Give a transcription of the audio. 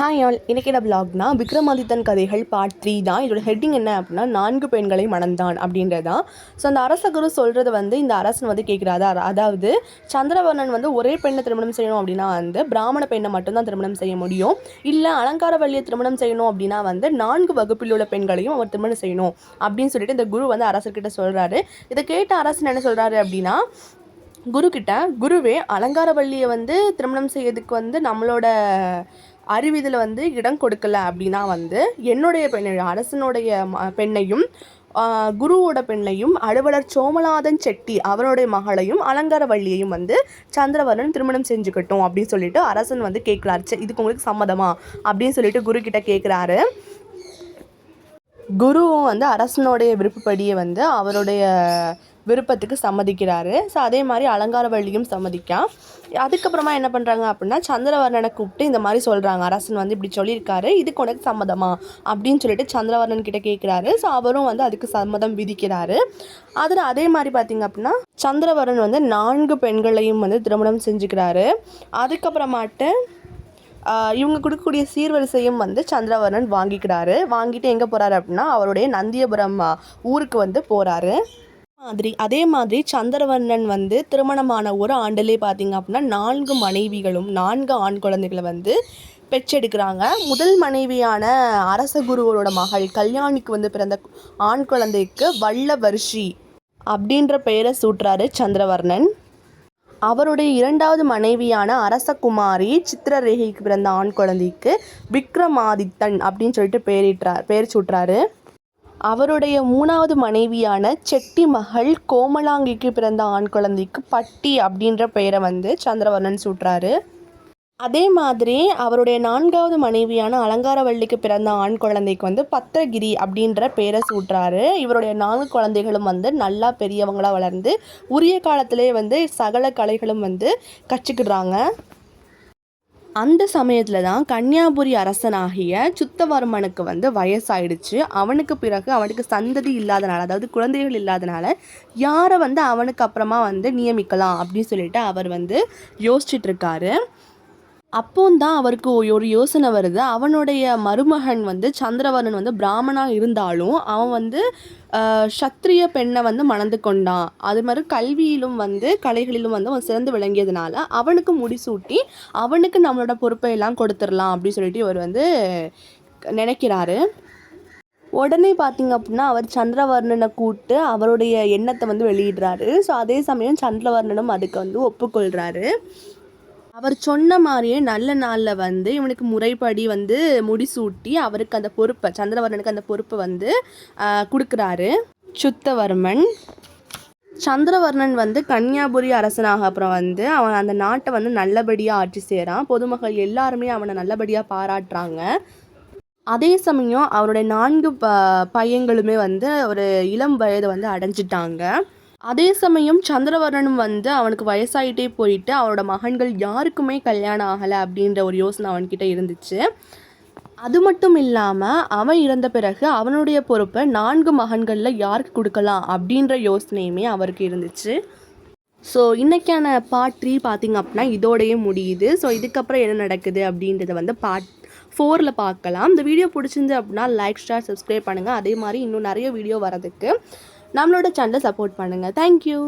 Hi all இன்னைக்கு பிளாக்னா விக்ரமாதித்தன் கதைகள் part three தான். இதோட ஹெட்டிங் என்ன அப்படின்னா நான்கு பெண்களை மணந்தான் அப்படின்றது தான் ஸோ அந்த அரசகுரு சொல்கிறது வந்து இந்த அரசன் வந்து கேட்குறாரு. அதாவது சந்திரவர்ணன் வந்து ஒரே பெண்ணை திருமணம் செய்யணும் அப்படின்னா வந்து பிராமண பெண்ணை மட்டும்தான் திருமணம் செய்ய முடியும். இல்லை அலங்கார வழியை திருமணம் செய்யணும் அப்படின்னா வந்து நான்கு வகுப்பில் உள்ள பெண்களையும் அவர் திருமணம் செய்யணும் அப்படின்னு சொல்லிட்டு இந்த குரு வந்து அரசர்கிட்ட சொல்கிறாரு இதை கேட்ட அரசன் என்ன சொல்கிறாரு அப்படின்னா குரு கிட்ட குருவே அலங்காரவல்லியை வந்து திருமணம் செய்யறதுக்கு வந்து நம்மளோட அறிவிதில் வந்து இடம் கொடுக்கல அப்படின்னா வந்து என்னுடைய பெண்ணை அரசனுடைய ம- பெண்ணையும் குருவோட பெண்ணையும் அலுவலர் சோமநாதன் செட்டி அவருடைய மகளையும் அலங்காரவல்லியையும் வந்து சந்திரவர்ணன் திருமணம் செஞ்சுக்கட்டும் அப்படின்னு சொல்லிட்டு அரசன் வந்து கேட்குறாரு. இதுக்கு உங்களுக்கு சம்மதமா? அப்படின்னு சொல்லிட்டு குரு கிட்ட கேட்குறாரு. குருவும் வந்து அரசனுடைய விருப்பப்படியே வந்து அவருடைய விருப்பத்துக்கு சம்மதிக்கிறாரு. ஸோ அதே மாதிரி அலங்காரவள்ளியும் சம்மதிக்கா அதுக்கப்புறமா என்ன பண்ணுறாங்க அப்படின்னா சந்திரவர்ணனை கூப்பிட்டு இந்த மாதிரி சொல்கிறாங்க அரசன் வந்து இப்படி சொல்லியிருக்காரு. இதுக்கு உனக்கு சம்மதமா? அப்படின்னு சொல்லிட்டு சந்திரவர்ணன் கிட்ட கேட்குறாரு ஸோ அவரும் வந்து அதுக்கு சம்மதம் விதிக்கிறாரு. அதில் அதே மாதிரி பார்த்தீங்க அப்படின்னா சந்திரவர்ணன் வந்து நான்கு பெண்களையும் வந்து திருமணம் செஞ்சுக்கிறாரு. அதுக்கப்புறமாட்டு இவங்க கொடுக்கக்கூடிய சீர்வரிசையும் வந்து சந்திரவர்ணன் வாங்கிக்கிறாரு. வாங்கிட்டு எங்கே போகிறாரு அப்படின்னா அவருடைய நந்தியபுரம் ஊருக்கு வந்து போகிறாரு மாதிரி அதே மாதிரி சந்திரவர்ணன் வந்து திருமணமான ஒரு ஆண்டிலே பார்த்தீங்க அப்படின்னா நான்கு மனைவிகளும் நான்கு ஆண் குழந்தைகளை வந்து பெற்றெடுக்கிறாங்க. முதல் மனைவியான அரச குருவரோட மகள் கல்யாணிக்கு வந்து பிறந்த ஆண் குழந்தைக்கு வல்லவர்ஷி அப்படின்ற பெயரை சூட்டுறாரு சந்திரவர்ணன். அவருடைய இரண்டாவது மனைவியான அரசகுமாரி சித்திரரேகைக்கு பிறந்த ஆண் குழந்தைக்கு விக்ரமாதித்தன் அப்படின்னு சொல்லிட்டு பெயரிட்டார் பெயர் சூட்டுறாரு. அவருடைய மூணாவது மனைவியான செட்டி மகள் கோமலாங்கிக்கு பிறந்த ஆண் குழந்தைக்கு பட்டி அப்படின்ற பெயரை வந்து சந்திரவர்ணன் சூட்டுறாரு. அதே மாதிரி அவருடைய நான்காவது மனைவியான அலங்காரவள்ளிக்கு பிறந்த ஆண் குழந்தைக்கு வந்து பத்திரகிரி அப்படின்ற பேரை சூட்டுறாரு. இவருடைய நான்கு குழந்தைகளும் வந்து நல்லா பெரியவங்களாக வளர்ந்து உரிய காலத்திலே வந்து சகல கலைகளும் வந்து கற்றுக்கிடுறாங்க. அந்த சமயத்தில் தான் கன்னியாபுரி அரசனாகிய சுத்தவர்மனுக்கு வந்து வயசாயிடுச்சு. அவனுக்கு பிறகு அவனுக்கு சந்ததி இல்லாதனால அதாவது குழந்தைகள் இல்லாதனால யாரை வந்து அவனுக்கு அப்புறமா வந்து நியமிக்கலாம் அப்படின்னு சொல்லிட்டு அவர் வந்து யோசிச்சுட்ருக்காரு அப்போந்தான் அவருக்கு ஒரு யோசனை வருது. அவனுடைய மருமகன் வந்து சந்திரவர்ணன் வந்து பிராமணாக இருந்தாலும் அவன் வந்து சத்திரிய பெண்ணை வந்து மணந்து கொண்டான். அது மாதிரி கல்வியிலும் வந்து கலைகளிலும் வந்து அவன் சிறந்து விளங்கியதுனால அவனுக்கு முடிசூட்டி அவனுக்கு நம்மளோட பொறுப்பை எல்லாம் கொடுத்துடலாம் அப்படின்னு சொல்லிட்டு இவர் வந்து நினைக்கிறாரு. உடனே பார்த்தீங்க அப்படின்னா அவர் சந்திரவர்ணனை கூப்பிட்டு அவருடைய எண்ணத்தை வந்து வெளியிடுறாரு. ஸோ அதே சமயம் சந்திரவர்ணனும் அதுக்கு வந்து ஒப்புக்கொள்கிறாரு அவர் சொன்ன மாதிரியே நல்ல நாளில் வந்து இவனுக்கு முறைப்படி வந்து முடிசூட்டி அவருக்கு அந்த பொறுப்பை சந்திரவர்ணனுக்கு அந்த பொறுப்பை வந்து கொடுக்குறாரு. சுத்தவர்மன். சந்திரவர்ணன் வந்து கன்னியாபுரி அரசனாக அப்புறம் வந்து அவன் அந்த நாட்டை வந்து நல்லபடியாக ஆட்சி செய்கிறான் பொதுமக்கள் எல்லாருமே அவனை நல்லபடியாக பாராட்டுறாங்க. அதே சமயம் அவருடைய நான்கு ப பையங்களுமே வந்து ஒரு இளம் வயது வந்து அடைஞ்சிட்டாங்க. அதே சமயம் சந்திரவர்ணனும் வந்து அவனுக்கு வயசாயிட்டே போயிட்டு அவனோட மகன்கள் யாருக்குமே கல்யாணம் ஆகலை அப்படின்ற ஒரு யோசனை அவன்கிட்ட இருந்துச்சு. அது மட்டும் இல்லாமல் அவன் இறந்த பிறகு அவனுடைய பொறுப்பை நான்கு மகன்களில் யாருக்கு கொடுக்கலாம் அப்படின்ற யோசனையுமே அவருக்கு இருந்துச்சு. ஸோ இன்றைக்கான பார்ட் த்ரீ பார்த்திங்க அப்படின்னா இதோடையே முடியுது. ஸோ இதுக்கப்புறம் என்ன நடக்குது அப்படின்றத வந்து பார்ட் ஃபோரில் பார்க்கலாம். இந்த வீடியோ பிடிச்சிருந்து அப்படின்னா லைக் ஷேர் சப்ஸ்கிரைப் பண்ணுங்கள் அதே மாதிரி இன்னும் நிறைய வீடியோ வரதுக்கு நம்மளோட சேனலை சப்போர்ட் பண்ணுங்கள் தேங்க்யூ